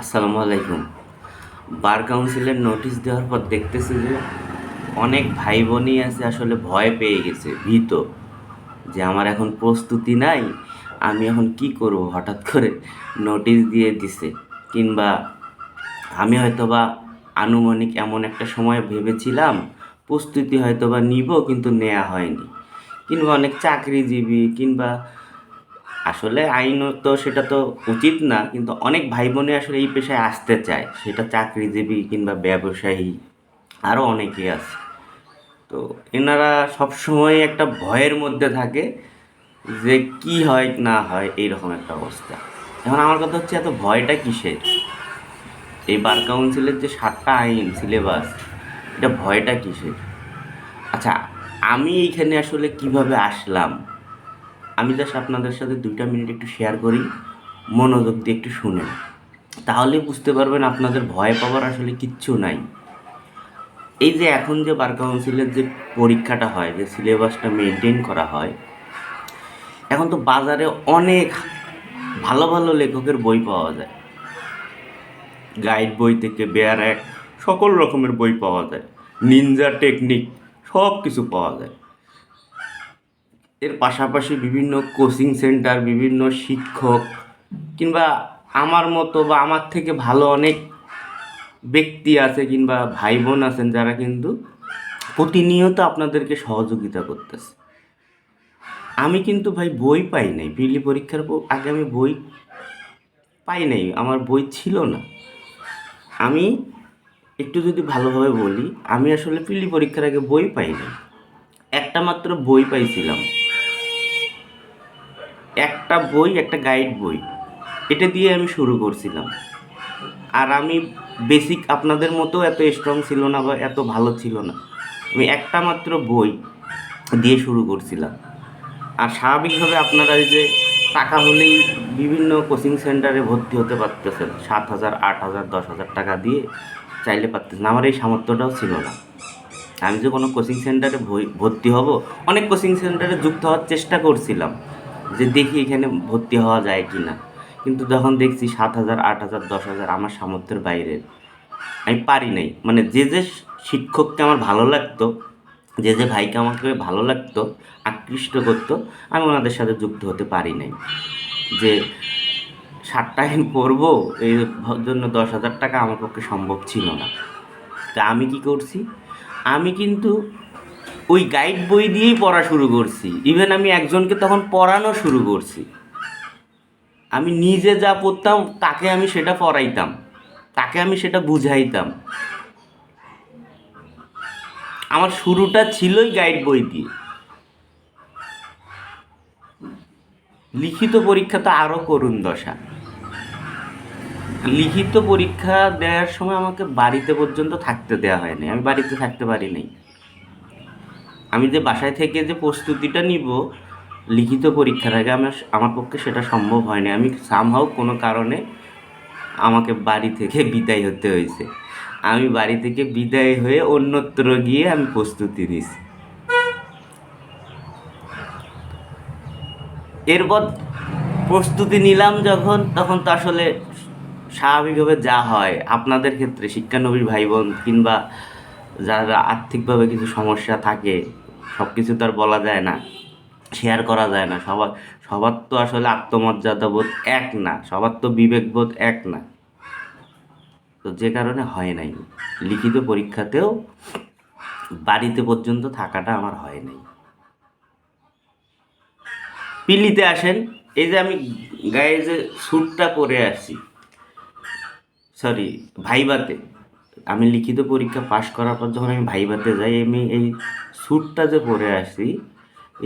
আসসালামু আলাইকুম। বার কাউন্সিলের নোটিশ দেওয়ার পর দেখতেছি যে অনেক ভাই বোনই আছে, আসলে ভয় পেয়ে গেছে, ভীত যে আমার এখন প্রস্তুতি নাই, আমি এখন কি করব? হঠাৎ করে নোটিশ দিয়ে দিছে। কিংবা আমি হয়তোবা আনুমানিক এমন একটা সময় ভেবেছিলাম, প্রস্তুতি হয়তো বা নিব, কিন্তু নেওয়া হয়নি। কিংবা অনেক চাকরিজীবী, কিংবা আসলে আইনত সেটা তো উচিত না, কিন্তু অনেক ভাই বোনে আসলে এই পেশায় আসতে চায়। সেটা চাকরিজীবী কিংবা ব্যবসায়ী আরও অনেকে আছে। তো এনারা সবসময় একটা ভয়ের মধ্যে থাকে যে কি হয়, না হয়, এইরকম একটা অবস্থা। এখন আমার কথা হচ্ছে, এত ভয়টা কিসের? এই বার কাউন্সিলের যে সাতটা আইন, সিলেবাস, এটা ভয়টা কিসের? আচ্ছা আমি এইখানে আসলে কীভাবে আসলাম? আমি জাস্ট আপনাদের সাথে দুইটা মিনিট একটু শেয়ার করি, মনোযোগ দিয়ে একটু শুনেন। তাহলে বুঝতে পারবেন আপনাদের ভয় পাওয়ার আসলে কিচ্ছু নাই। এই যে এখন যে বার কাউন্সিলের যে পরীক্ষাটা হয়, যে সিলেবাসটা মেনটেন করা হয়, এখন তো বাজারে অনেক ভালো ভালো লেখকের বই পাওয়া যায়। গাইড বই থেকে বেয়ার এক সকল রকমের বই পাওয়া যায়। নিনজা টেকনিক সব কিছু পাওয়া যায়। এর পাশাপাশি বিভিন্ন কোচিং সেন্টার বিভিন্ন শিক্ষক কিংবা আমার মতো বা আমার থেকে ভালো অনেক ব্যক্তি আছে কিংবা ভাই বোন আছেন যারা কিন্তু প্রতিনিয়ত আপনাদেরকে সহযোগিতা করতেছে। আমি কিন্তু ভাই বই পাই নাই পিলি পরীক্ষার পর আগে আমি বই পাই নাই, আমার বই ছিল না। আমি একটু যদি ভালোভাবে বলি, আমি আসলে পিলি পরীক্ষার আগে বই পাই নাই। একটা মাত্র বই পাইছিলাম। একটা বই, একটা গাইড বই। এটা দিয়ে আমি শুরু করছিলাম। আর আমি বেসিক আপনাদের মতো এত স্ট্রং ছিল না বা এত ভালো ছিল না। আমি একটা মাত্র বই দিয়ে শুরু করছিলাম। আর স্বাভাবিকভাবে আপনারা যে টাকা হলেই বিভিন্ন কোচিং সেন্টারে ভর্তি হতে পারতেছেন। সাত হাজার, আট হাজার, দশ হাজার টাকা দিয়ে চাইলে পারতেছেন। আমার এই সামর্থ্যটাও ছিল না। আমি যে কোনো কোচিং সেন্টারে ভর্তি হব, অনেক কোচিং সেন্টারে যুক্ত হওয়ার চেষ্টা করছিলাম। যে দেখি এখানে ভর্তি হওয়া যায় কি না কিন্তু যখন দেখছি সাত হাজার, আট হাজার, দশ হাজার আমার সামর্থ্যের বাইরে, আমি পারি নাই। মানে যে যে শিক্ষককে আমার ভালো লাগতো, যে যে ভাইকে আমাকে ভালো লাগতো, আকৃষ্ট করতো, আমি ওনাদের সাথে যুক্ত হতে পারি নাই। যে ষাটটা আইন পড়ব, এই জন্য দশ হাজার টাকা আমার পক্ষে সম্ভব ছিল না। তা আমি কি করছি? আমি কিন্তু ওই গাইড বই দিয়েই পড়া শুরু করছি। ইভেন আমি একজনকে তখন পড়ানো শুরু করছি। আমি নিজে যা পড়তাম, তাকে আমি সেটা পড়াইতাম। তাকে আমি সেটা বুঝাইতাম। আমার শুরুটা ছিলই গাইড বই দিয়ে। লিখিত পরীক্ষা তো আরও করুণ দশা। লিখিত পরীক্ষা দেওয়ার সময় আমাকে বাড়িতে পর্যন্ত থাকতে দেওয়া হয়নি। আমি বাড়িতে থাকতে পারি নাই। আমি যে বাসায় থেকে যে প্রস্তুতিটা নিব, লিখিত পরীক্ষার আগে আমার আমার পক্ষে সেটা সম্ভব হয়নি আমি সামহাও কোনো কারণে আমাকে বাড়ি থেকে বিদায় হতে হয়েছে। আমি বাড়ি থেকে বিদায় হয়ে অন্যত্র গিয়ে আমি প্রস্তুতি নিছি। এরপর প্রস্তুতি নিলাম যখন, তখন তো আসলে স্বাভাবিকভাবে যা হয়। আপনাদের ক্ষেত্রে শিক্ষানবী ভাই বোন কিংবা যারা আর্থিকভাবে কিছু সমস্যা থাকে সব কিছু তো আর বলা যায় না শেয়ার করা যায় না। সবার সবার তো আসলে আত্মমর্যাদা বোধ এক না, সবার তো বিবেকবোধ এক না। তো যে কারণে হয় নাই। লিখিত পরীক্ষাতেও বাড়িতে পর্যন্ত থাকাটা আমার হয় নাই। পিলিতে আসেন, এই যে আমি গায়ে যে স্যুটটা পরে আসছি সরি ভাইবাতে। আমি লিখিত পরীক্ষা পাশ করার পর যখন আমি ভাইবাতে যাই, আমি এই স্যুটটা যে পরে আসি,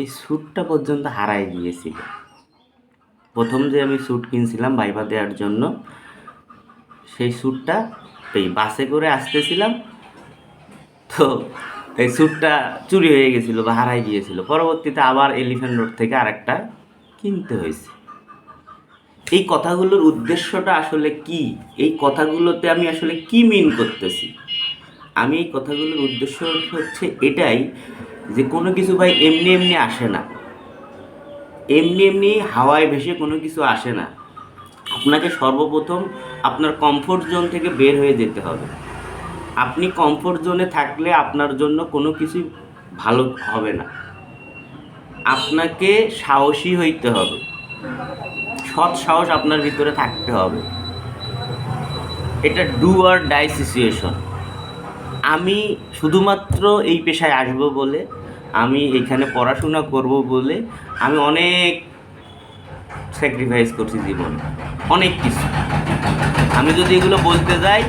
এই স্যুটটা পর্যন্ত হারাই গিয়েছিল। প্রথম যে আমি স্যুট কিনছিলাম ভাইবা দেওয়ার জন্য, সেই স্যুটটা এই বাসে করে আসতেছিলাম। তো এই স্যুটটা চুরি হয়ে গেছিল বা হারাই গিয়েছিল। পরবর্তীতে আবার এলিফ্যান্ট রোড থেকে আরেকটা কিনতে হয়েছে। এই কথাগুলোর উদ্দেশ্যটা আসলে কি? এই কথাগুলোতে আমি আসলে কি মিন করতেছি? আমি এই কথাগুলোর উদ্দেশ্য হচ্ছে এটাই যে কোনো কিছু ভাই এমনি এমনি আসে না। এমনি এমনি হাওয়ায় ভেসে কোনো কিছু আসে না। আপনাকে সর্বপ্রথম আপনার কমফোর্ট জোন থেকে বের হয়ে যেতে হবে। আপনি কমফোর্ট জোনে থাকলে আপনার জন্য কোনো কিছুই ভালো হবে না। আপনাকে সাহসী হইতে হবে। সৎ সাহস আপনার ভিতরে থাকতে হবে। এটা ডু আর ডাই সিচুয়েশন আমি শুধুমাত্র এই পেশায় আসব বলে, আমি এখানে পড়াশোনা করব বলে, আমি অনেক স্যাক্রিফাইস করছি জীবনে। অনেক কিছু। আমি যদি এগুলো বলতে যাই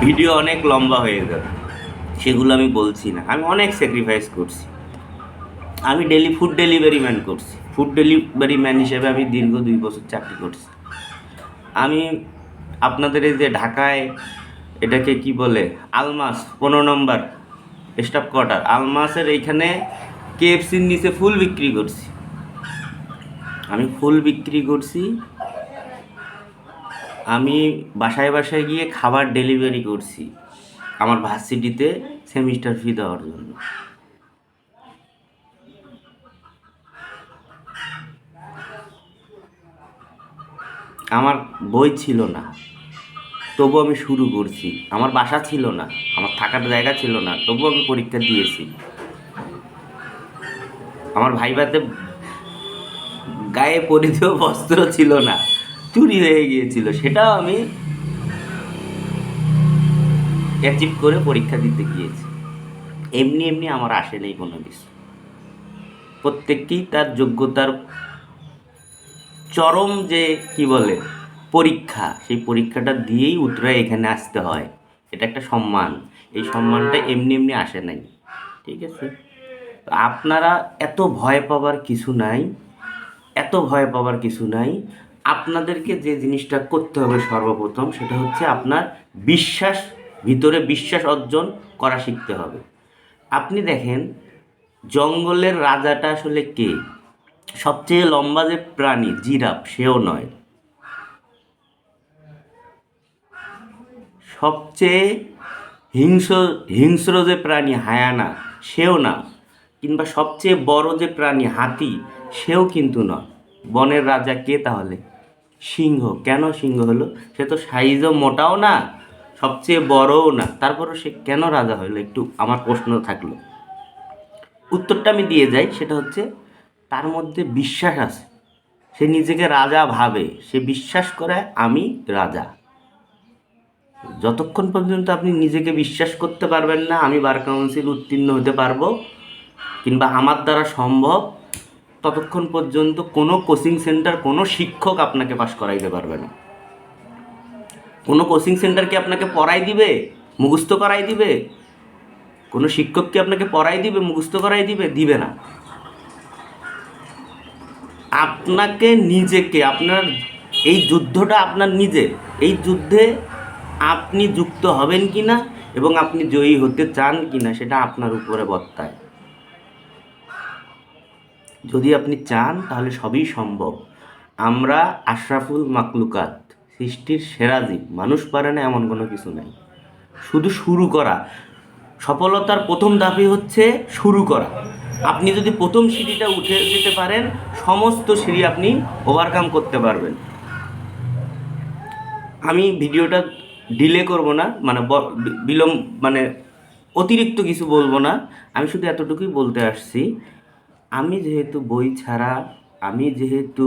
ভিডিও অনেক লম্বা হয়ে যাবে। সেগুলো আমি বলছি না। আমি অনেক স্যাক্রিফাইস করছি। আমি ডেলি ফুড ডেলিভারি ম্যান করছি। ফুড ডেলিভারি ম্যান হিসেবে আমি দীর্ঘ দুই বছর চাকরি করছি। আমি আপনাদের এই যে ঢাকায় এটাকে কি বলে, আলমাস, পনেরো নম্বর স্টাফ কোয়ার্টার আলমাসের এইখানে কেএফসির নিচে ফুল বিক্রি করছি। আমি ফুল বিক্রি করছি। আমি বাসায় বাসায় গিয়ে খাবার ডেলিভারি করছি। আমার ভার্সিটিতে সেমিস্টার ফি দেওয়ার জন্য। আমার বই ছিল না। তবু আমি শুরু করছি। আমার বাসা ছিল না, আমার থাকার জায়গা ছিল না তবু আমি পরীক্ষা দিয়েছি। আমার ভাইবাতে গায়ে পরিধেয় বস্ত্র ছিল না, চুরি হয়ে গিয়েছিল, সেটাও আমি অ্যাচিভ করে পরীক্ষা দিতে গিয়েছি। এমনি এমনি আমার আসে নেই কোনো কিছু। প্রত্যেককেই তার যোগ্যতার চরম যে কি বলে, পরীক্ষা, সেই পরীক্ষাটা দিয়েই উতরে এখানে আসতে হয়। এটা একটা সম্মান। এই সম্মানটা এমনি এমনি আসে নাই। ঠিক আছে? আপনারা এত ভয় পাবার কিছু নাই। এত ভয় পাবার কিছু নাই। আপনাদেরকে যে জিনিসটা করতে হবে সর্বপ্রথম, সেটা হচ্ছে আপনার বিশ্বাস, ভিতরে বিশ্বাস অর্জন করা শিখতে হবে। আপনি দেখেন, জঙ্গলের রাজাটা আসলে কে? সবচেয়ে লম্বা যে প্রাণী, জিরাফ, সেও নয়। সবচেয়ে হিংস্র হিংস্র যে প্রাণী, হায়ানা, সেও না। কিংবা সবচেয়ে বড় যে প্রাণী, হাতি, সেও কিন্তু নয়। বনের রাজা কে তাহলে? সিংহ। কেন সিংহ হলো? সে তো সাইজও মোটাও না, সবচেয়ে বড়ও না। তারপরও সে কেন রাজা হলো? একটু আমার প্রশ্ন থাকল। উত্তরটা আমি দিয়ে যাই, সেটা হচ্ছে তার মধ্যে বিশ্বাস আছে। সে নিজেকে রাজা ভাবে। সে বিশ্বাস করে, আমি রাজা। যতক্ষণ পর্যন্ত আপনি নিজেকে বিশ্বাস করতে পারবেন না, আমি বার কাউন্সিল উত্তীর্ণ হতে পারব কিংবা আমার দ্বারা সম্ভব, ততক্ষণ পর্যন্ত কোনো কোচিং সেন্টার, কোনো শিক্ষক আপনাকে পাশ করাইতে পারবে না। কোনো কোচিং সেন্টার কি আপনাকে পড়াই দিবে? মুখস্থ করাই দিবে? কোনো শিক্ষক কি আপনাকে পড়াই দিবে, মুখস্থ করাই দিবে? দিবে না। আপনাকে নিজেকে, আপনার এই যুদ্ধটা আপনার নিজের। এই যুদ্ধে আপনি যুক্ত হবেন কি না এবং আপনি জয়ী হতে চান কি না সেটা আপনার উপরে বর্তায়। যদি আপনি চান, তাহলে সবই সম্ভব। আমরা আশরাফুল মাকলুকাত, সৃষ্টির সেরা জীব। মানুষ পারে না এমন কোনো কিছু নেই। শুধু শুরু করা। সফলতার প্রথম ধাপই হচ্ছে শুরু করা। আপনি যদি প্রথম সিঁড়িটা উঠে যেতে পারেন, সমস্ত সিঁড়ি আপনি ওভারকাম করতে পারবেন। আমি ভিডিওটা ডিলে করব না মানে বিলম্ব মানে অতিরিক্ত কিছু বলব না। আমি শুধু এতটুকুই বলতে আসছি, আমি যেহেতু বই ছাড়া, আমি যেহেতু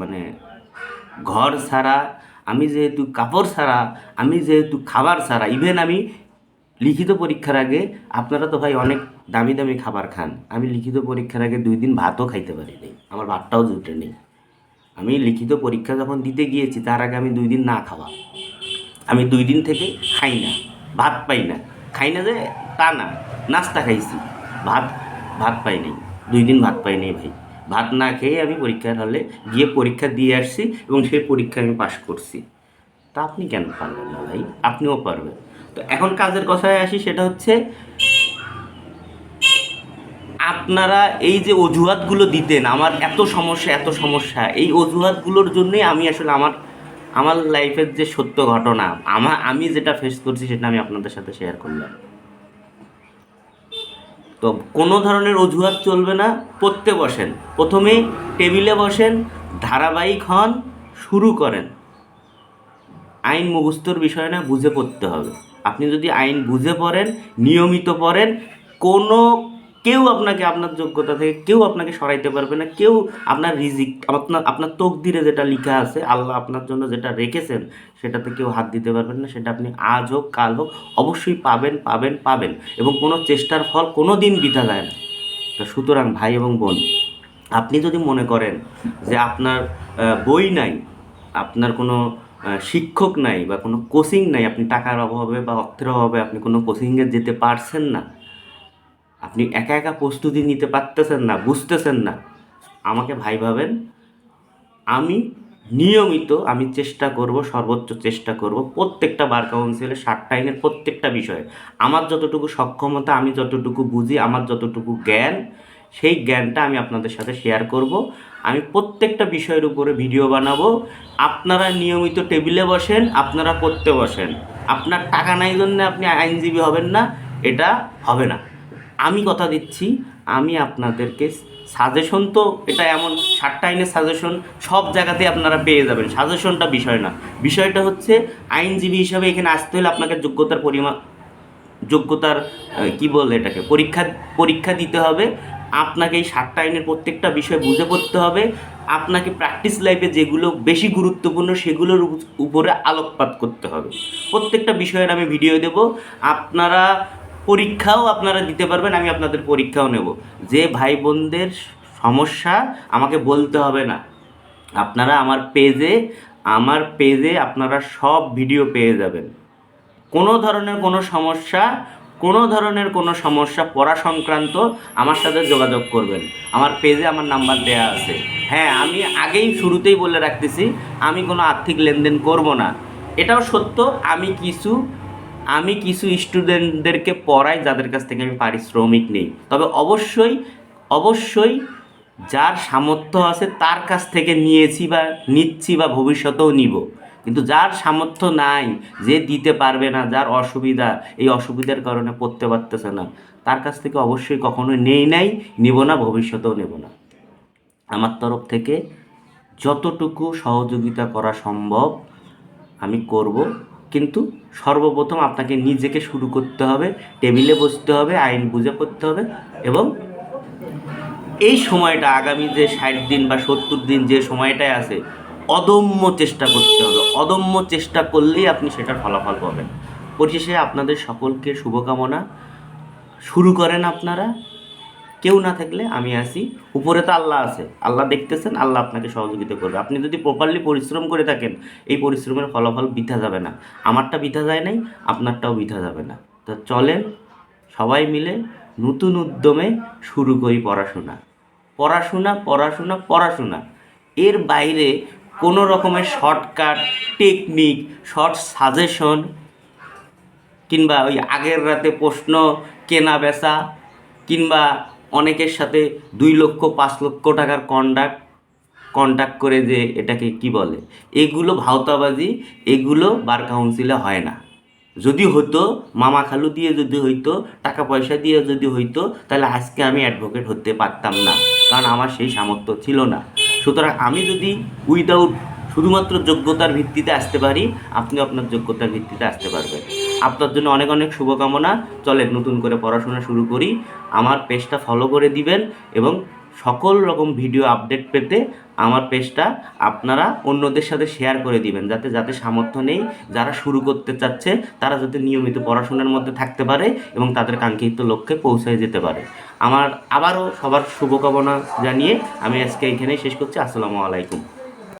মানে ঘর ছাড়া, আমি যেহেতু কাপড় ছাড়া, আমি যেহেতু খাবার ছাড়া ইভেন আমি লিখিত পরীক্ষার আগে আপনারা তো ভাই অনেক দামি দামি খাবার খান। আমি লিখিত পরীক্ষার আগে দুই দিন ভাতও খাইতে পারি নাই আমার ভাতটাও জুটে নেই। আমি লিখিত পরীক্ষা যখন দিতে গিয়েছি, তার আগে আমি দুই দিন না খাওয়া। আমি দুই দিন থেকে খাই না, ভাত পাই না। খাই না যে, তা না, নাস্তা খাইছি। ভাত ভাত পাই নাই। দুই দিন ভাত পাই নাই ভাই। ভাত না খেয়ে আমি পরীক্ষার হলে গিয়ে পরীক্ষা দিয়ে আসছি এবং সেই পরীক্ষা আমি পাশ করছি। তা আপনি কেন পারবেন না ভাই? আপনিও পারবেন। তো এখন কাজের কথায় আসি, সেটা হচ্ছে আপনারা এই যে অজুহাতগুলো দিতেন, আমার এত সমস্যা এত সমস্যা। এই অজুহাতগুলোর জন্যই আমি আসলে আমার আমার লাইফের যে সত্য ঘটনা আমার আমি যেটা ফেস করছি সেটা আমি আপনাদের সাথে শেয়ার করলাম। তো কোনো ধরনের অজুহাত চলবে না। পড়তে বসেন। প্রথমে টেবিলে বসেন, ধারাবাহিক হন, শুরু করেন। আইন মুখস্থর বিষয় না, বুঝে পড়তে হবে। আপনি যদি আইন বুঝে পড়েন, নিয়মিত পড়েন, কোনো কেউ আপনাকে আপনার যোগ্যতা থেকে কেউ আপনাকে সরাইতে পারবে না, কেউ আপনার রিজিক, আপনার আপনার তকদিরে যেটা লেখা আছে, আল্লাহ আপনার জন্য যেটা রেখেছেন, সেটাতে কেউ হাত দিতে পারবেন না, সেটা আপনি আজ হোক, কাল হোক, অবশ্যই পাবেন পাবেন পাবেন এবং কোনো চেষ্টার ফল কোনো দিন বিতা যায় না। তো সুতরাং ভাই এবং বোন, আপনি যদি মনে করেন যে আপনার বই নাই, আপনার কোনো শিক্ষক নাই বা কোনো কোচিং নাই, আপনি টাকার অভাবে বা অর্থের অভাবে আপনি কোনো কোচিংয়ে যেতে পারছেন না। আপনি একা একা প্রস্তুতি নিতে পারতেছেন না, বুঝতেছেন না। আমাকে ভাই ভাবেন, আমি নিয়মিত আমি চেষ্টা করব, সর্বোচ্চ চেষ্টা করব প্রত্যেকটা বার কাউন্সিলের ষাট টাইমের প্রত্যেকটা বিষয়ে। আমার যতটুকু সক্ষমতা, আমি যতটুকু বুঝি, আমার যতটুকু জ্ঞান, সেই জ্ঞানটা আমি আপনাদের সাথে শেয়ার করব। আমি প্রত্যেকটা বিষয়ের উপরে ভিডিও বানাবো। আপনারা নিয়মিত টেবিলে বসেন, আপনারা পড়তে বসেন। আপনার টাকা নাই জন্য আপনি আইনজীবী হবেন না, এটা হবে না। আমি কথা দিচ্ছি, আমি আপনাদেরকে সাজেশন তো, এটা এমন ষাটটা আইনের সাজেশন সব জায়গাতে আপনারা পেয়ে যাবেন। সাজেশনটা বিষয় না। বিষয়টা হচ্ছে, আইনজীবী হিসাবে এখানে আসতে হলে আপনাকে যোগ্যতার পরিমাণ যোগ্যতার কি বলে এটাকে? পরীক্ষা পরীক্ষা দিতে হবে। আপনাকে এই সাতটা আইনের প্রত্যেকটা বিষয় বুঝে পড়তে হবে। আপনাকে প্র্যাকটিস লাইফে যেগুলো বেশি গুরুত্বপূর্ণ সেগুলোর উপরে আলোকপাত করতে হবে। প্রত্যেকটা বিষয়ের আমি ভিডিও দেব। আপনারা পরীক্ষাও আপনারা দিতে পারবেন, আমি আপনাদের পরীক্ষাও নেব। যে ভাই বোনদের সমস্যা আমাকে বলতে হবে না। আপনারা আমার পেজে আমার পেজে আপনারা সব ভিডিও পেয়ে যাবেন। কোনো ধরনের কোনো সমস্যা কোনো ধরনের কোনো সমস্যা পড়া সংক্রান্ত আমার সাথে যোগাযোগ করবেন। আমার পেজে আমার নাম্বার দেয়া আছে। হ্যাঁ আমি আগেই শুরুতেই বলে রাখতেছি, আমি কোনো আর্থিক লেনদেন করব না। এটাও সত্য, আমি কিছু আমি কিছু স্টুডেন্টদেরকে পড়াই যাদের কাছ থেকে আমি পারিশ্রমিক নেই। তবে অবশ্যই অবশ্যই যার সামর্থ্য আছে তার কাছ থেকে নিয়েছি বা নিচ্ছি বা ভবিষ্যতেও নিব। কিন্তু যার সামর্থ্য নাই, যে দিতে পারবে না, যার অসুবিধা, এই অসুবিধার কারণে পড়তে পারতেছে না, তার কাছ থেকে অবশ্যই কখনোই নেই নাই, নিব না, ভবিষ্যতেও নেব না। আমার তরফ থেকে যতটুকু সহযোগিতা করা সম্ভব আমি করব, কিন্তু সর্বপ্রথম আপনাকে নিজেকে শুরু করতে হবে, টেবিলে বসতে হবে, আইন বুঝে করতে হবে এবং এই সময়টা, আগামী যে ষাট দিন বা সত্তর দিন যে সময়টায় আছে অদম্য চেষ্টা করতে হবে। অদম্য চেষ্টা করলেই আপনি সেটার ফলাফল পাবেন। পরিশেষে আপনাদের সকলকে শুভকামনা। শুরু করেন আপনারা। কেউ না থাকলে আমি আসি উপরে তো আল্লাহ আছে। আল্লাহ দেখতেছেন, আল্লাহ আপনাকে সহযোগিতা করবে। আপনি যদি প্রপারলি পরিশ্রম করে থাকেন, এই পরিশ্রমের ফলাফল বৃথা যাবে না। আমারটা বৃথা যায় নাই, আপনারটাও বৃথা যাবে না। তো চলেন সবাই মিলে নতুন উদ্যমে শুরু করি পড়াশোনা। পড়াশোনা পড়াশোনা পড়াশোনা। এর বাইরে কোনো রকমের শর্টকাট টেকনিক শর্ট সাজেশন কিংবা ওই আগের রাতে প্রশ্ন, কেনা বেচা কিংবা অনেকের সাথে দুই লক্ষ, পাঁচ লক্ষ টাকার কন্ডাক্ট কন্ট্যাক্ট করে যে এটাকে কি বলে? এগুলো ভাওতাবাজি, এগুলো বার কাউন্সিলে হয় না। যদি হতো মামা খালু দিয়ে যদি হইতো, টাকা পয়সা দিয়ে যদি হইতো, তাহলে আজকে আমি অ্যাডভোকেট হতে পারতাম না। কারণ আমার সেই সামর্থ্য ছিল না। সুতরাং আমি যদি উইদাউট শুধুমাত্র যোগ্যতার ভিত্তিতে আসতে পারি, আপনি আপনার যোগ্যতার ভিত্তিতে আসতে পারবেন। আপনার জন্য অনেক অনেক শুভকামনা। চলেন, নতুন করে পড়াশোনা শুরু করি। আমার পেজটা ফলো করে দিবেন এবং সকল রকম ভিডিও আপডেট পেতে আমার পেজটা আপনারা অন্যদের সাথে শেয়ার করে দিবেন, যাতে যাতে সামর্থ্য নেই, যারা শুরু করতে চাচ্ছে, তারা যাতে নিয়মিত পড়াশোনার মধ্যে থাকতে পারে এবং তাদের কাঙ্ক্ষিত লক্ষ্যে পৌঁছায় যেতে পারে। আমার আবারও সবার শুভকামনা জানিয়ে আমি আজকে এখানেই শেষ করছি। আসসালামু আলাইকুম।